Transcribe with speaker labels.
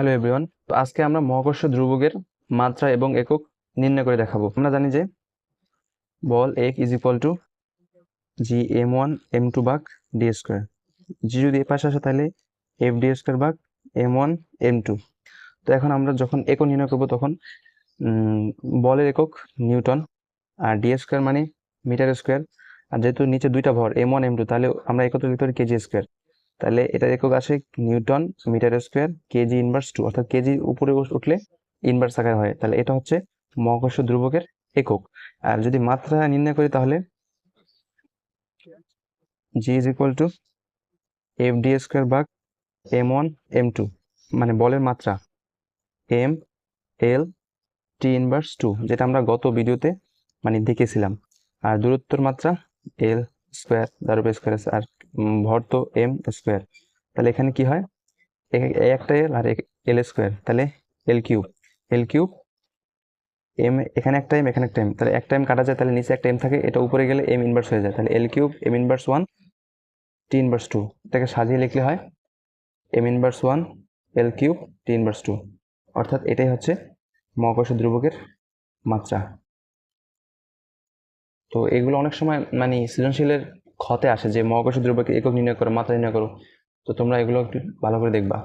Speaker 1: Hello everyone তো আজকে আমরা মহাকর্ষ ধ্রুবকের মাত্রা এবং একক নির্ণয় করে দেখাবো। আমরা জানি যে বল এক is equal to G M one M two বাঘ ডি স্কোয়ার জি যদি এ পাশে আসে তাহলে এফ ডি স্কোয়ার বাঘ এম ওয়ান এম টু তো এখন আমরা যখন একক নির্ণয় করব তখন বলের একক নিউটন আর ডি স্কোয়ার মানে মিটার স্কোয়ার আর যেহেতু নিচে দুইটা ভর এম ওয়ান এম টু তাহলে আমরা একত্র লিখতে কেজি স্কোয়ার তাহলে এটার একক আসে newton metre square kg inverse two অর্থাৎ কেজি উপরে উঠলে ইনভার্স আকার হয়। তাহলে এটা হচ্ছে মহাকর্ষ ধ্রুবকের একক। আর যদি মাত্রা নির্ণয় করি তাহলে G is equal to F D square ভাগ এম ওয়ান এম টু মানে বলের মাত্রা M L T inverse two যেটা আমরা গত ভিডিওতে মানে দেখেছিলাম। আর দূরত্বর মাত্রা এল স্কোয়ার যার উপর স্কোয়ার আর ভর তো এম স্কোয়ার তাহলে এখানে কি হয়? একটা এল আর এল স্কোয়ার তাহলে L cube L cube M এখানে একটা এম এখানে একটা এম তাহলে একটা এম কাটা যায়, তাহলে নিচে একটা এম থাকে। এটা উপরে গেলে এম ইনভার্স হয়ে যায়। তাহলে L cube M inverse one T inverse two এটাকে সাজিয়ে লিখলে হয় M inverse one L cube T inverse two অর্থাৎ এটাই হচ্ছে মহাকর্ষ ধ্রুবকের মাত্রা। তো এগুলো অনেক সময় মানে সৃজনশীলের ক্ষতে আসে যে মহাকর্ষ দ্রব্যকে একক নির্ণয় করো, মাত্রা নির্ণয় করো, তো তোমরা এগুলো একটু ভালো করে দেখবা।